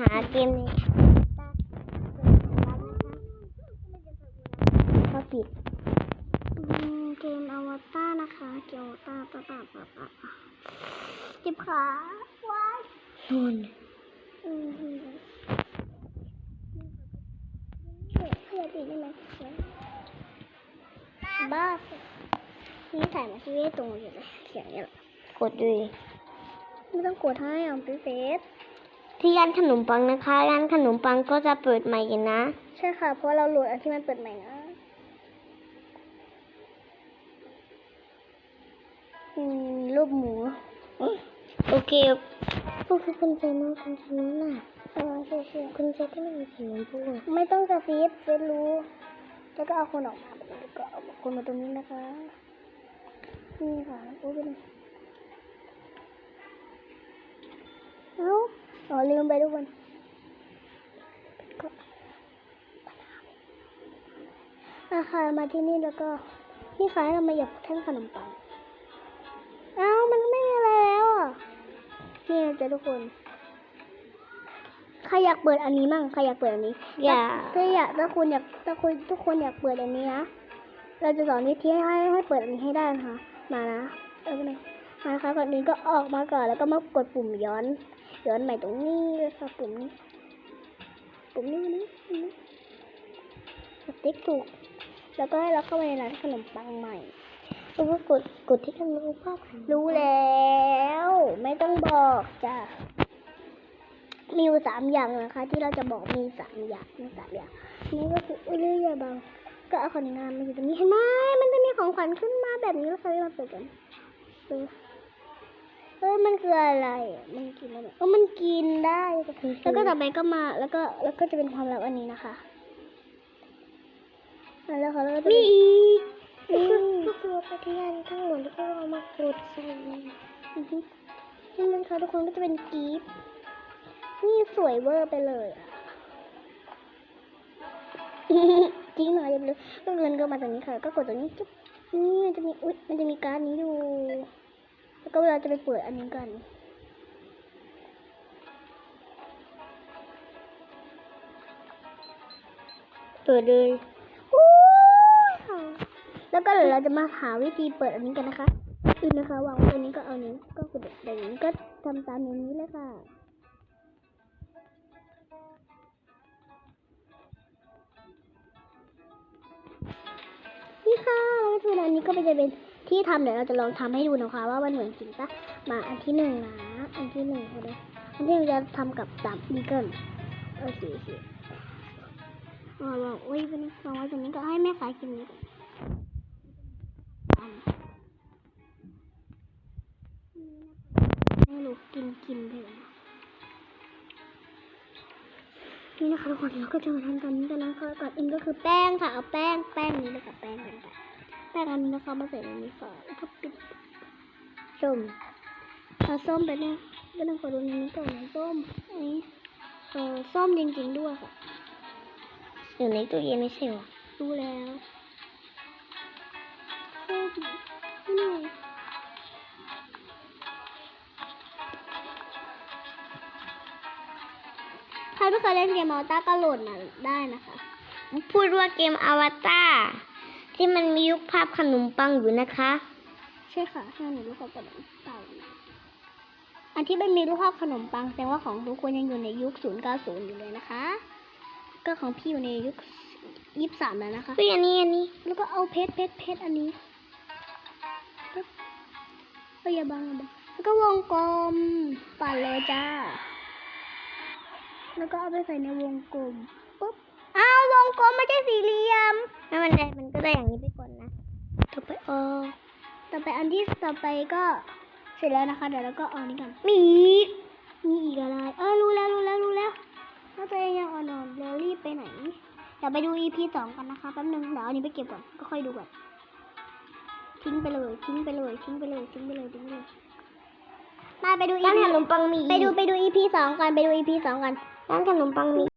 หาเกมในก็ปิดเกมอวตารนะคะ เกมอวตารปะปะปะปะปะจิบขาว้ายนู่นอืมเพื่อเพื่อดีได้ไหมบ้านี่ถ่ายมาที่เวตรงอยู่เลยเสียงเนี่ยเหรอกดดูไม่ต้องกดให้อะพี่เฟส ที่ร้านขนมปังนะคะร้านขนมปังก็จะเปิดใหม่กันนะ ใช่ค่ะ เพราะเราโหลดอันที่มันเปิดใหม่นะอืมรูปหมูโอเคพวกคุณใจน้องคุณใจน้องน่ะเออใช่ใช่คุณใจก็ไม่มีสีชมพูไม่ต้องกระพริบเฟซรู้แล้วก็เอาคนออกมาแล้วก็เอาคนมาตรงนี้นะคะนี่ค่ะโอ้ยเป็นเอ้าอ๋อลืมไปทุกคนก็อาค่ะมาที่นี่แล้วก็ นี่ค่ะเรามาหยับแท่งขนมปัง เอ้ามันก็ไม่มีอะไรแล้วอะ นี่นะจ๊ะทุกคนใครอยากเปิดอันนี้มั่งใครอยากเปิดอันนี้ อย่าถ้าอยากถ้าคุณอยากถ้าคุณทุกคนอยากเปิดอันนี้นะ เราจะสอนวิธีให้ให้เปิดอันนี้ให้ได้นะคะ มานะ เออไปเลยมาค่ะก่อนอื่นก็ออกมาก่อนแล้วก็มากดปุ่มย้อน ย้อนใหม่ตรงนี้เลยค่ะปุ่มนี้ปุ่มนี้ปุ่มนี้ปุ่มนี้กดติ๊กถูก แล้วก็ให้เราเข้าไปในร้านขนมปังใหม่แล้วก็กดกดที่ทำรูปภาพรู้แล้ว ไม่ต้องบอกจ้ะมีอยู่สามอย่างนะคะ ที่เราจะบอกมีสามอย่างมีสามอย่างนี่ก็คืออุ้ยเรื่อยๆเบาก็เอาของงานมาอยู่ตรงนี้เห็นไหมมันจะมีของขวัญขึ้นมาแบบนี้แล้วค่ะเราเปิดกันดู ฮ้ยมันคืออะไรอะมันกินอะไรเออมันกินได้ แล้วก็ต่อไปก็มา แล้วก็ แล้วก็จะเป็นความลับอันนี้นะคะแล้วค่ะแล้วก็จะมีเป็นอีกอืมก็คือปฏิญาณทั้งหมดที่เรามากดใส่อือฮึนี่มันค่ะทุกคนก็จะเป็นกีฟนี่สวยเวอร์ไปเลยอะจริงเหรอเดี๋ยวไปดูก็เงินก็มาตรงนี้ค่ะ ก็กดตรงนี้จุ๊บนี่มันจะมี อุ๊ย มันจะมีการดนี้อยู่ แล้วก็เวลาจะไปเปิดอันนี้กัน เปิดเลยแล้วก็เดี๋ยวเราจะมาหาวิธีเปิดอันนี้กันนะคะอื่นะคะวางตรงนี้ก็เอานี้ก็กดแบบนี้ก็ทำตามอย่างนี้เลยค่ะนี่ค่ะแล้วก็อันนี้ก็จะเป็น ที่ทำเดี๋ยวเราจะลองทำให้ดูนะคะ ว่ามันเหมือนจริงปะมาอันที่หนึ่งนะอันที่หนึ่งเลยอันที่เราจะทำกับดับบีเกิลโอเคโอเคอ๋อบอกอุ้ยเป็นวางไว้ตรงนี้ก็ให้แม่ขายกินนี้ก่อนอันให้ลูกกินกินไปเลยนะนี่นะคะทุกคนเราก็จะมาทำตอนนี้กันนะคะก่อนอื่นก็คือแป้งค่ะเอาแป้งแป้งนี้เลยค่ะแป้งกันไป แป้งอันนี้นะคะมาใส่ในนี้ก่อนแล้วก็ปิดส้มเอาส้มไปเนี่ยก็ต้องขอดูในนี้ก่อนนะส้มอันนี้เออส้มจริงๆด้วยค่ะอยู่ในตู้เย็นไม่ใช่หรอรู้แล้วส้มนี่ใครไม่เคยเล่นเกมมอต้าก็โหลดมาได้นะคะ พูดว่าเกมอวตาร ที่มันมียุคภาพขนมปังอยู่นะคะ ใช่ค่ะใช่หนูรู้ความกระดงเต่าอันที่ไม่มีรูปภาพขนมปังแสดงว่าของทุกคนยังอยู่ในยุค 090 อยู่เลยนะคะ ก็ของพี่อยู่ในยุค 23 แล้วนะคะเฮ้ยอันนี้อันนี้ แล้วก็เอาเพชรเพชรเพชรอันนี้ปึ๊บเอาอย่าบังอย่าบังแล้วก็วงกลมปั่นเลยจ้า แล้วก็เอาไปใส่ในวงกลมปุ๊บ อ้าววงกลมไม่ใช่สี่เหลี่ยมถ้ามันได้มันก็ ได้อย่างนี้ไปก่อนนะ ต่อไปเออต่อไปอันที่ต่อไปก็เสร็จแล้วนะคะ เดี๋ยวเราก็เอาอันนี้กันมีอีกมีอีกอะไร เออรู้แล้วรู้แล้วรู้แล้วถ้าตัวเองยังอ่อนๆแล้วรีบไปไหน เดี๋ยวไปดู EP สองกันนะคะแป๊บนึงเดี๋ยวเอาอันนี้ไปเก็บก่อนก็ค่อยดูก่อนทิ้งไปเลยทิ้งไปเลยทิ้งไปเลยทิ้งไปเลยทิ้งไปเลยมาไปดูร้าน EP ขนมปังมีไปดูไปดู EP สองกันไปดู EP สองกันร้านขนมปังมี